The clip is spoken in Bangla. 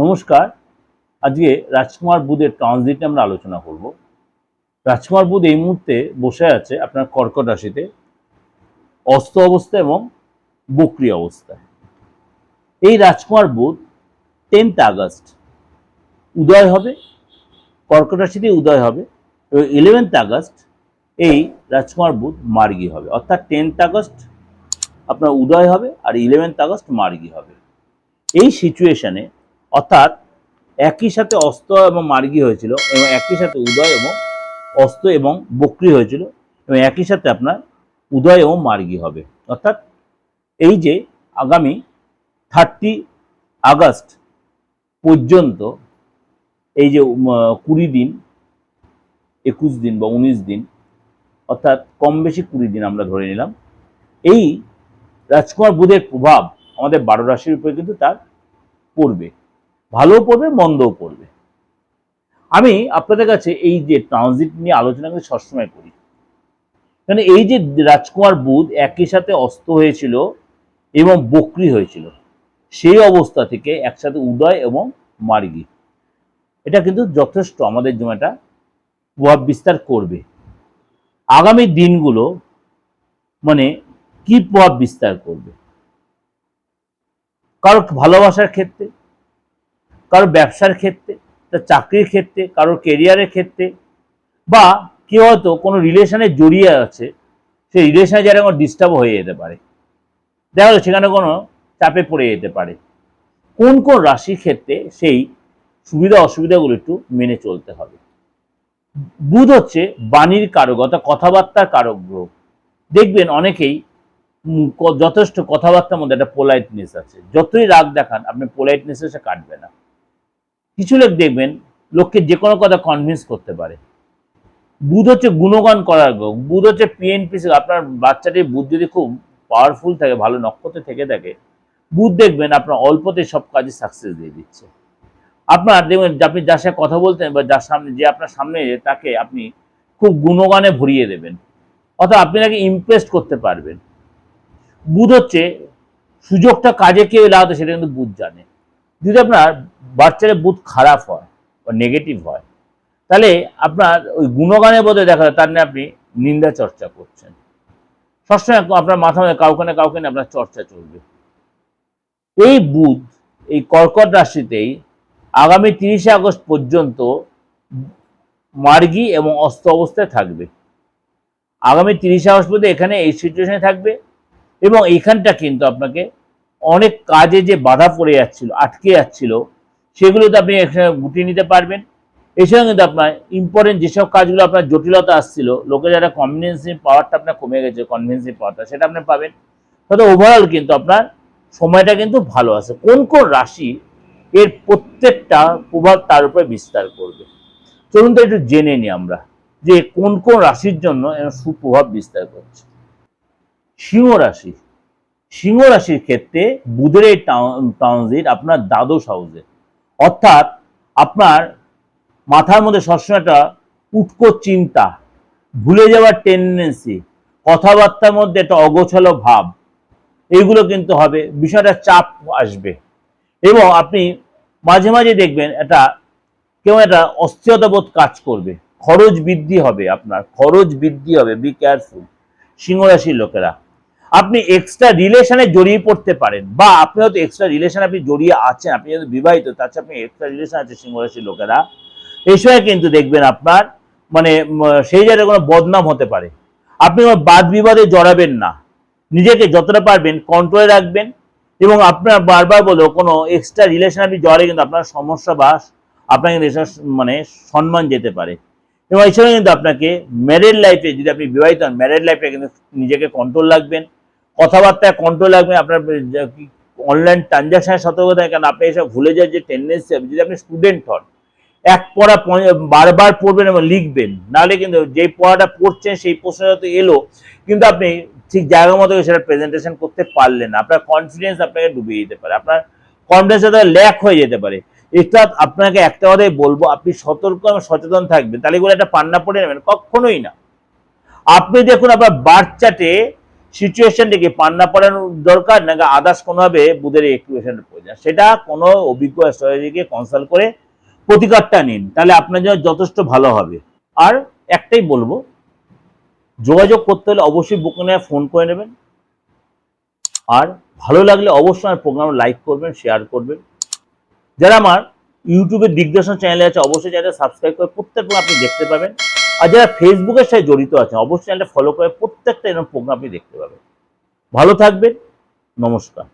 নমস্কার। আজকে রাজকুমার বুধের ট্রানজিট আমরা আলোচনা করব। রাজকুমার বুধ এই মুহূর্তে বসে আছে আপনার কর্কট রাশিতে, অস্ত অবস্থা এবং বক্রি অবস্থায়। এই রাজকুমার বুধ টেন্থ আগস্ট, উদয় হবে, কর্কট রাশিতে উদয় হবে এবং ইলেভেন্থ আগস্ট এই রাজকুমার বুধ মার্গী হবে। অর্থাৎ টেন্থ আগস্ট আপনার উদয় হবে আর ইলেভেন্থ আগস্ট মার্গী হবে। এই সিচুয়েশনে অর্থাৎ একই সাথে অস্ত এবং মার্গী হয়েছিল এবং একই সাথে উদয় এবং অস্ত এবং বক্রি হয়েছিল এবং একই সাথে আপনার উদয় এবং মার্গী হবে। অর্থাৎ এই যে আগামী থার্টি আগস্ট পর্যন্ত এই যে কুড়ি দিন, একুশ দিন বা উনিশ দিন, অর্থাৎ কম বেশি কুড়ি দিন আমরা ধরে নিলাম, এই রাজকুমার বুধের প্রভাব আমাদের বারো রাশির উপরে কিন্তু তার পড়বে। ভালোও পড়বে, মন্দও পড়বে। আমি আপনাদের কাছে এই যে ট্রানজিট নিয়ে আলোচনা কিন্তু সবসময় করি। কারণ এই যে রাজকুমার বুধ একই সাথে অস্ত হয়েছিল এবং বক্রি হয়েছিল, সেই অবস্থা থেকে একসাথে উদয় এবং মার্গী। এটা কিন্তু যথেষ্ট আমাদের জন্য একটা প্রভাব বিস্তার করবে। আগামী দিনগুলো মানে কি প্রভাব বিস্তার করবে? কারও ভালোবাসার ক্ষেত্রে কারও ব্যবসার ক্ষেত্রে, তার চাকরির ক্ষেত্রে, কারও কেরিয়ারের ক্ষেত্রে, বা কেউ হয়তো কোনো রিলেশনে জড়িয়ে আছে, সেই রিলেশনে যারা কোনো ডিস্টার্ব হয়ে যেতে পারে। দেখা গেলো সেখানে কোনো চাপে পড়ে যেতে পারে। কোন কোন রাশির ক্ষেত্রে সেই সুবিধা অসুবিধাগুলো একটু মেনে চলতে হবে। বুধ হচ্ছে বাণীর কারক, অর্থাৎ কথাবার্তার কারক গ্রহ। দেখবেন অনেকেই যথেষ্ট কথাবার্তার মধ্যে একটা পোলাইটনেস আছে। যতই রাগ দেখান, আপনি পোলাইটনেসে সে কাটবে না। কিছু লোক দেখবেন, লোককে যে কোনো কথা কনভিন্স করতে পারে। বুধ হচ্ছে গুণগান করার গ্রহ, বুধ হচ্ছে পিএনপিসি আপনার বাচ্চাটির বুধ যদি খুব পাওয়ারফুল থাকে, ভালো নক্ষত্রে থেকে থাকে, বুধ দেখবেন আপনার অল্পতে সব কাজে সাকসেস দিয়ে দিচ্ছে। আপনার দেখবেন আপনি যার সাথে কথা বলতেন বা যার সামনে, যে আপনার সামনে তাকে আপনি খুব গুণগানে ভরিয়ে দেবেন। অর্থাৎ আপনি তাকে ইমপ্রেস করতে পারবেন। বুধ হচ্ছে সুযোগটা কাজে কেউ লাগাতে সেটা কিন্তু বুধ জানে। যদি আপনার বাচ্চার বুধ খারাপ হয় বা নেগেটিভ হয়। তাহলে আপনার ওই গুণগানের বদলে দেখা যায়, তার নিয়ে আপনি নিন্দা চর্চা করছেন। সবসময় আপনার মাথা মধ্যে কাউকে না কাউকে না আপনার চর্চা চলবে। এই বুধ, এই কর্কট রাশিতেই আগামী তিরিশে আগস্ট পর্যন্ত মার্গী এবং অস্ত অবস্থায় থাকবে। আগামী তিরিশে আগস্ট পর্যন্ত এখানে এই সিচুয়েশনে থাকবে এবং এইখানটা কিন্তু আপনাকে অনেক কাজে যে বাধা পড়ে যাচ্ছিল, আটকে যাচ্ছিল সেগুলোতে আপনি এখানে গুটিয়ে নিতে পারবেন। এছাড়া কিন্তু আপনার ইম্পর্টেন্ট যেসব কাজগুলো আপনার জটিলতা আসছিল লোকে যারা কনভিনেন্সিং পাওয়ারটা আপনার কমে গেছে কনভিনেন্সিং পাওয়ারটা সেটা আপনি পাবেন। তবে ওভারঅল কিন্তু আপনার সময়টা কিন্তু ভালো আছে। কোন কোন রাশি এর প্রত্যেকটা প্রভাব তার উপরে বিস্তার করবে? চলুন তো একটু জেনে নিই আমরা যে কোন কোন রাশির জন্য এর সুপ্রভাব বিস্তার করছে। সিংহ রাশি। সিংহ রাশির ক্ষেত্রে বুধের এই ট্রানজিট আপনার দ্বাদশ হাউসে অর্থাৎ আপনার মাথার মধ্যে সবসময় একটা উটকো চিন্তা, ভুলে যাওয়ার টেন্ডেন্সি কথাবার্তার মধ্যে একটা অগোছালো ভাব এইগুলো কিন্তু হবে, বিষয়টা চাপ আসবে। এবং আপনি মাঝে মাঝে দেখবেন এটা কেউ একটা অস্থিরতা বোধ কাজ করবে, খরচ বৃদ্ধি হবে আপনার, খরচ বৃদ্ধি হবে বি কেয়ারফুল সিংহরাশির লোকেরা। আপনি এক্সট্রা রিলেশনে জড়িয়ে পড়তে পারেন বা আপনি হয়তো এক্সট্রা রিলেশন আপনি জড়িয়ে আছেন, আপনি যদি বিবাহিত সাথে আপনি এক্সট্রা রিলেশন আছে সিংহরাশির লোকেরা। এই সময় কিন্তু দেখবেন আপনার মানে সেই জায়গায় কোনো বদনাম হতে পারে। আপনি কোনো বাদ বিবাদে জড়াবেন না। নিজেকে যতটা পারবেন কন্ট্রোলে রাখবেন এবং আপনার বারবার বলেও কোনো এক্সট্রা রিলেশন আপনি জড়ে কিন্তু আপনার সমস্যা বা আপনার কিন্তু মানে সম্মান যেতে পারে। এবং এই সময় কিন্তু আপনাকে ম্যারেড লাইফে যদি আপনি বিবাহিত হন ম্যারেড লাইফে কিন্তু নিজেকে কন্ট্রোল রাখবেন। কথাবার্তায় কন্ট্রোল রাখবেন আপনার অনলাইন ট্রানজাকশনের সতর্ক থাকেন কারণ আপনি এসব ভুলে যাওয়ার যে টেন্ডেন্সি হবে যদি আপনি স্টুডেন্ট হন, এক পড়া বারবার পড়বেন এবং লিখবেন, নাহলে কিন্তু যেই পড়াটা পড়ছেন, সেই প্রশ্নটা তো এলো, কিন্তু আপনি ঠিক জায়গা মতো সেটা প্রেজেন্টেশন করতে পারলেন না। আপনার কনফিডেন্স আপনাকে ডুবিয়ে দিতে পারে, আপনার কনফিডেন্স ল্যাক হয়ে যেতে পারে। এটা আপনাকে একটা কথাই বলব, আপনি সতর্ক এবং সচেতন থাকবেন, তাহলে এগুলো একটা পান্না পড়ে নেবেন, কখনোই না। আপনি দেখুন আপনার বার্থ চার্টে সিচুয়েশন দেখে পান্না পড়ানোর দরকার, নাকি আদার্স কোনোভাবে বুধের ইকুয়েশনের প্রয়োজন সেটা কোনো অভিজ্ঞ অ্যাস্ট্রোলজিকে কনসাল্ট করে প্রতিকারটা নিন, তাহলে আপনার জন্য যথেষ্ট ভালো হবে। আর একটাই বলব, যোগাযোগ করতে হলে অবশ্যই বুকিং ফোন করে নেবেন। আর ভালো লাগলে অবশ্যই আমার প্রোগ্রাম লাইক করবেন শেয়ার করবেন। যারা আমার ইউটিউবে দিগদর্শন চ্যানেলে আছে, অবশ্যই চ্যানেলটা সাবস্ক্রাইব করে প্রত্যেক আপনি দেখতে পাবেন। আর যারা ফেসবুকের সাথে জড়িত আছেন, অবশ্যই চ্যানেলটা ফলো করে প্রত্যেকটা এরকম প্রোগ্রামই দেখতে পাবেন। ভালো থাকবেন, নমস্কার।